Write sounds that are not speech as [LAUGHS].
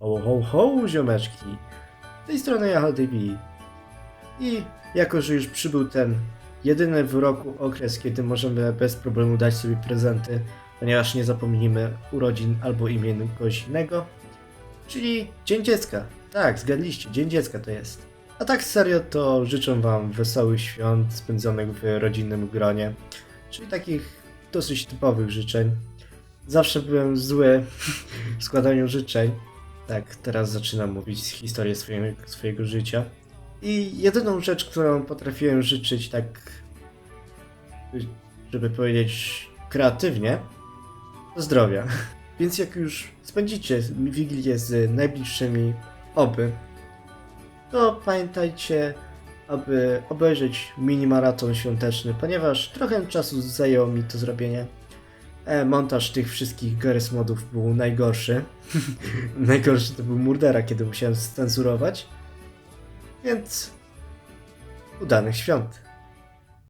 Ho, ho, ho, ziomeczki. Z tej strony ja TV. I jako, że już przybył ten jedyny w roku okres, kiedy możemy bez problemu dać sobie prezenty, ponieważ nie zapomnimy urodzin albo imienia kogoś innego, czyli Dzień Dziecka. Tak, zgadliście, Dzień Dziecka to jest. A tak serio to życzę Wam wesołych świąt spędzonych w rodzinnym gronie, czyli takich dosyć typowych życzeń. Zawsze byłem zły [LAUGHS] w składaniu życzeń. Tak, teraz zaczynam mówić historię swojego, swojego życia. I jedyną rzecz, którą potrafiłem życzyć tak, żeby powiedzieć kreatywnie, to zdrowia. [LAUGHS] Więc jak już spędzicie Wigilię z najbliższymi oby, to pamiętajcie, aby obejrzeć mini maraton świąteczny, ponieważ trochę czasu zajęło mi to zrobienie. E, montaż tych wszystkich Garry's modów był najgorszy. [LAUGHS] najgorszy to był Murdera, kiedy musiałem scenzurować. Więc udanych świąt.